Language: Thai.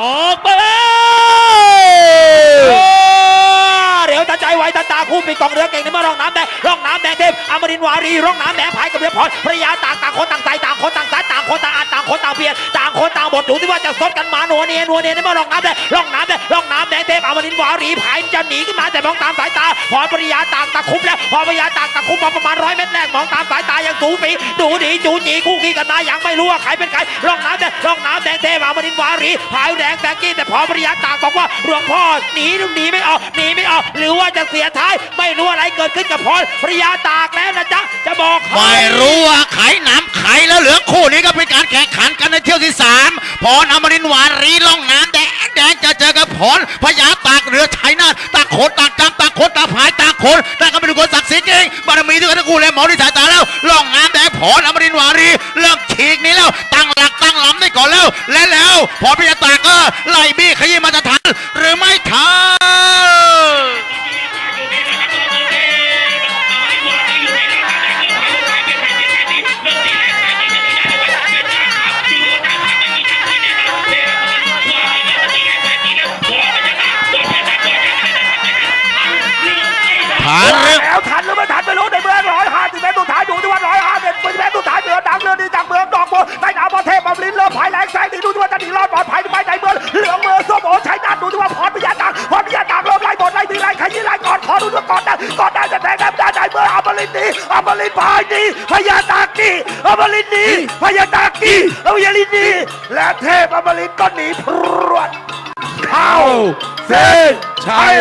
ออกมป้วเดี๋ยวตาใจไว้ตาตาคู่ปีกองเรือเก่งในเมื่อร่องน้ำแดงร่องน้ำแดงเทพอมรินวารีร่องน้ำแดงพายกับเรือพรพระยาต่างต่างคนต่างใจต่างคนต่างสายต่างคนต่างอัน คนต่างเพียรต่างคนต่างบทดูที่ว่าจะซดกันมาหนัวเนียนัวเนียนเมื่อร่องน้ำแดงร่องน้ำแดงร่องน้ำแดงเทพอมรินทร์วารีพายจะหนีขึ้นมาแต่มองตามสายตาพรภรรยาต่างตะคุบแล้วพรภรรยาต่างตะคุบมาประมาณร้อยเมตรแรกมองตามสายตายังสูสีดูดีจูจีคู่ขี้กันมายังไม่รู้ว่าใครเป็นใครร่องน้ำแดงร่องน้ำแดงเทพอมรินทร์วารีพายแรงแบงกี้แต่พรภรรยาต่างบอกว่าหลวงพ่อหนีหนีไม่ออกหนีไม่ออก หรือว่าจะเสียท้ายไม่รู้อะไรเกิดขึ้นกับพรภรรยาตากแล้วนะจ๊ะจะบอกไม่รู้ว่าไขหนำ แล้วเหลือคู่นี้ก็เป็นการแข่งขันกันในเที่ยวที่สามพรอมรินวารีล่องน้ำแดงแดงจะเจอกับพรพญาตากเรือไทยนาทต่างคนตางจำต่างคนตางผายตางคนต่างก็เป็นคนศักดิ์สิทธิ์เองบารมีด้วยกันทั้งคู่เลยหมอที่สายตาแล้วล่องน้ำแดงพรอมรินวารีเริ่มฉีกนี้แล้วตั้งหลักตั้งลำได้ก่อนแล้วและแล้วพรพญาตากก็ไล่บี้ขยี้มาจะ อนขอดูที่ว่าก่อนได้ก่อนได้จะแทงได้ได้เมื่ออมรินทร์ดีอมรินทร์พายดีพญาตากีอมรินทร์ดีพญาตากีอมรินทร์ดีและเทพอมรินทร์ก็หนีพรวดเข้าเส้นชัย